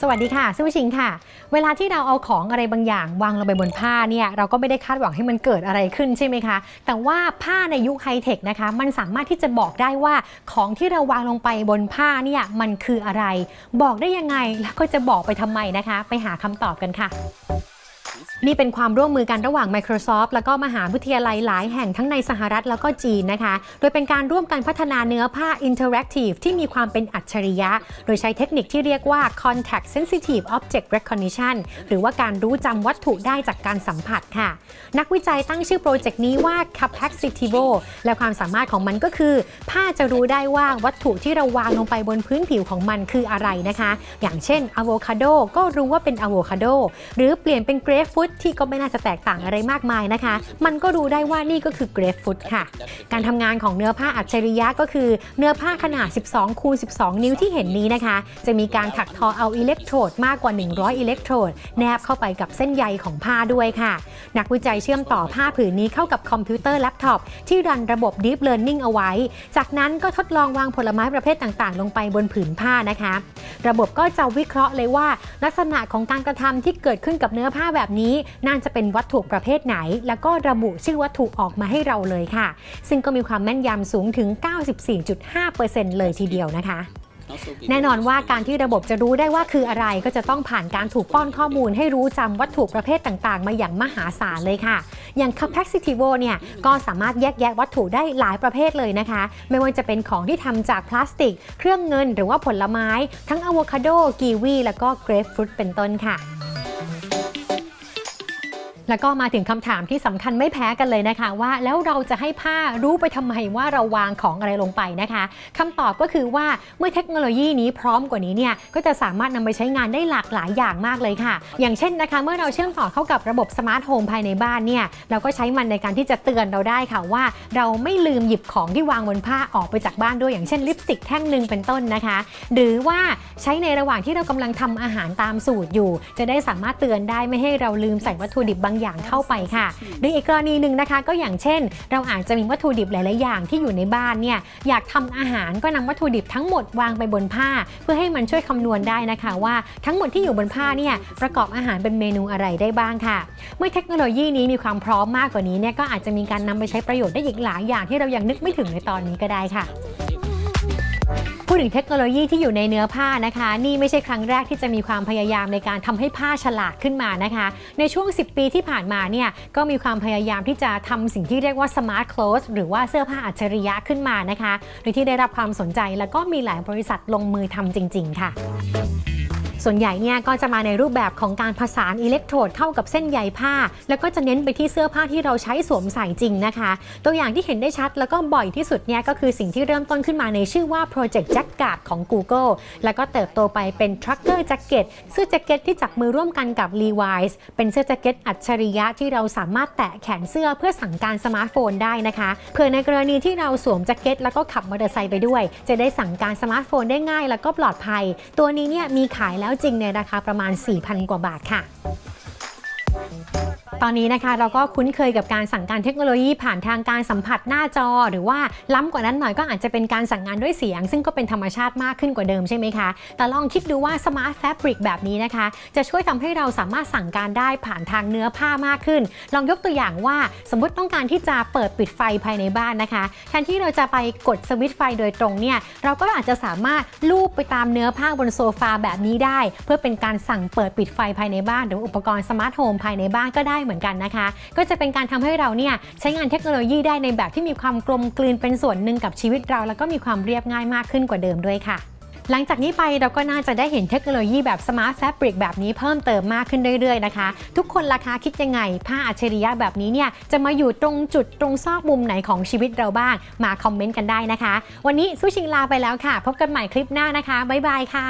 สวัสดีค่ะซูชิงค่ะ เวลาที่เราเอาของอะไรบางอย่าง วางลงไปบนผ้าเนี่ยเราก็ไม่ได้คาดหวังให้มันเกิดอะไรขึ้นใช่ไหมคะ แต่ว่าผ้าในยุคไฮเทคนะคะ มันสามารถที่จะบอกได้ว่าของที่เราวางลงไปบนผ้าเนี่ยมันคืออะไร บอกได้ยังไงแล้วก็จะบอกไปทำไมนะคะ ไปหาคำตอบกันค่ะ นี่เป็นความร่วมมือกันระหว่าง Microsoft แล้วก็มหาวิทยาลัยหลายแห่งทั้งในสหรัฐแล้วก็จีนนะคะ โดยเป็นการร่วมกันพัฒนาเนื้อผ้า Interactive ที่มีความเป็นอัจฉริยะ โดยใช้เทคนิคที่เรียกว่า Contact Sensitive Object Recognition หรือว่าการรู้จำวัตถุได้จากการสัมผัสค่ะ นักวิจัยตั้งชื่อโปรเจกต์นี้ว่า Capacitivo และความสามารถของมันก็คือ ผ้าจะรู้ได้ว่าวัตถุที่เราวางลงไปบนพื้นผิวของมันคืออะไรนะคะ อย่างเช่นอะโวคาโดก็รู้ว่าเป็นอะโวคาโดหรือเปลี่ยนเป็นเกรฟฟุตที่ก็ไม่น่าจะแตกต่างอะไรมากมายนะคะ มันก็รู้ได้ว่านี่ก็คือเกรฟฟุตค่ะ การทำงานของเนื้อผ้าอัจฉริยะก็คือเนื้อผ้าขนาด 12 คูณ 12 นิ้วที่เห็นนี้นะคะ จะมีการถักทอเอาอิเล็กโทรดมากกว่า 100 อิเล็กโทรด แนบเข้าไปกับเส้นใยของผ้าด้วยค่ะ นักวิจัยเชื่อมต่อผ้าผืนนี้เข้ากับคอมพิวเตอร์แล็ปท็อปที่รันระบบ Deep Learning เอาไว้ จากนั้นก็ทดลองวางผลไม้ประเภทต่างๆ ลงไปบนผืนผ้านะคะ ระบบก็จะวิเคราะห์เลยว่า ลักษณะของการกระทำที่เกิดขึ้นกับเนื้อผ้าแบบนี้น่าจะเป็นวัตถุประเภทไหน แล้วก็ระบุชื่อวัตถุออกมาให้เราเลยค่ะ ซึ่งก็มีความแม่นยำสูงถึง 94.5%เลยทีเดียวนะคะแน่นอนว่าการที่ระบบจะรู้ได้ว่าคืออะไรก็จะต้องผ่านการถูกป้อนข้อมูลให้รู้จำวัตถุประเภทต่างๆ มาอย่างมหาศาลเลยค่ะ อย่าง Capacitivo เนี่ยก็สามารถแยกแยะวัตถุได้หลายประเภทเลยนะคะ ไม่ว่าจะเป็นของที่ทำจากพลาสติก เครื่องเงินหรือว่าผลไม้ ทั้งอะโวคาโดกีวีแล้วก็เกรฟฟรุตเป็นต้นค่ะ แล้วก็มาถึงคำถามที่สำคัญไม่แพ้กันเลยนะคะ ว่าแล้วเราจะให้ผ้ารู้ไปทำไมว่าเราวางของอะไรลงไปนะคะคำตอบก็คือว่าเมื่อเทคโนโลยีนี้พร้อมกว่านี้เนี่ยก็จะสามารถนำไปใช้งานได้หลากหลายอย่างมากเลยค่ะ อย่างเช่นนะคะ เมื่อเราเชื่อมต่อเข้ากับระบบสมาร์ทโฮมภายในบ้านเนี่ยเราก็ใช้มันในการที่จะเตือนเราได้ค่ะว่า เราไม่ลืมหยิบของที่วางบนผ้าออกไปจากบ้านด้วยอย่างเช่นลิปสติกแท่งหนึ่งเป็นต้นนะคะ หรือว่าใช้ในระหว่างที่เรากำลังทำอาหารตามสูตรอยู่ จะได้สามารถเตือนได้ไม่ให้เราลืมใส่วัตถุดิบบางอย่างเข้าไปค่ะหรืออีกกรณีหนึ่งนะคะ ก็อย่างเช่น เราอาจจะมีวัตถุดิบหลาย ๆ อย่างที่อยู่ในบ้านเนี่ยอยากทำอาหารก็นำวัตถุดิบทั้งหมดวางไปบนผ้า เพื่อให้มันช่วยคำนวณได้นะคะว่าทั้งหมดที่อยู่บนผ้าเนี่ยประกอบอาหารเป็นเมนูอะไรได้บ้างค่ะ เมื่อเทคโนโลยีนี้มีความพร้อมมากกว่านี้เนี่ยก็อาจจะมีการนำไปใช้ประโยชน์ได้อีกหลายอย่างที่เรายังนึกไม่ถึงในตอนนี้ก็ได้ค่ะ พูดถึงเทคโนโลยีที่อยู่ในเนื้อผ้านะคะ นี่ไม่ใช่ครั้งแรกที่จะมีความพยายามในการทำให้ผ้าฉลาดขึ้นมานะคะ ในช่วง 10 ปีที่ผ่านมาเนี่ยก็มีความพยายามที่จะทำสิ่งที่เรียกว่า smart clothes หรือว่าเสื้อผ้าอัจฉริยะขึ้นมานะคะโดยที่ได้รับความสนใจแล้วก็มีหลายบริษัทลงมือทำจริง ๆ ค่ะ ส่วนใหญ่เนี่ยก็จะมาในรูปแบบของการผสานอิเล็กโทรดเข้ากับเส้นใยผ้า แล้วก็จะเน้นไปที่เสื้อผ้าที่เราใช้สวมใส่จริงนะคะ ตัวอย่างที่เห็นได้ชัดแล้วก็บ่อยที่สุดเนี่ยก็คือสิ่งที่เริ่มต้นขึ้นมาในชื่อว่า Project Jacket ของ Google แล้วก็เติบโตไปเป็น Trucker Jacket เสื้อแจ็คเก็ตที่จับมือร่วมกันกับ Levi's เป็นเสื้อแจ็คเก็ตอัจฉริยะที่เราสามารถแตะแขนเสื้อเพื่อสั่งการสมาร์ทโฟนได้นะคะเผื่อในกรณีที่เราสวมแจ็คเก็ตแล้วก็ขับมอเตอร์ไซค์ไปด้วย จะได้สั่งการสมาร์ทโฟนได้ง่ายแล้วก็ปลอดภัย ตัวนี้เนี่ยมีขายแล้วแล้วจริงในราคาประมาณ 4,000 กว่าบาทค่ะ ตอนนี้นะคะเราก็คุ้นเคยกับการสั่งการเทคโนโลยีผ่านทางการสัมผัสหน้าจอ หรือว่าล้ำกว่านั้นหน่อยก็อาจจะเป็นการสั่งงานด้วยเสียง ซึ่งก็เป็นธรรมชาติมากขึ้นกว่าเดิมใช่ไหมคะ แต่ลองคิดดูว่า Smart Fabric แบบนี้นะคะ จะช่วยทำให้เราสามารถสั่งการได้ผ่านทางเนื้อผ้ามากขึ้น ลองยกตัวอย่างว่าสมมติต้องการที่จะเปิดปิดไฟภายในบ้านนะคะแทนที่เราจะไปกดสวิตช์ไฟโดยตรงเนี่ยเราก็อาจจะสามารถลูบไปตามเนื้อผ้าบนโซฟาแบบนี้ได้ เพื่อเป็นการสั่งเปิดปิดไฟภายในบ้านหรืออุปกรณ์สมาร์ทโฮมภายในบ้านก็ได้เหมือนกันนะคะ ก็จะเป็นการทำให้เราเนี่ยใช้งานเทคโนโลยีได้ในแบบที่มีความกลมกลืนเป็นส่วนหนึ่งกับชีวิตเรา แล้วก็มีความเรียบง่ายมากขึ้นกว่าเดิมด้วยค่ะหลังจากนี้ไปเราก็น่าจะได้เห็นเทคโนโลยีแบบ Smart Fabric แบบนี้เพิ่มเติมมากขึ้นเรื่อยๆนะคะ ทุกคนราคาคิดยังไง ผ้าอัจฉริยะแบบนี้เนี่ยจะมาอยู่ตรงจุดตรงซอกมุมไหนของชีวิตเราบ้าง มาคอมเมนต์กันได้นะคะ วันนี้สู้ชิงลาไปแล้วค่ะ พบกันใหม่คลิปหน้านะคะ บ๊ายบายค่ะ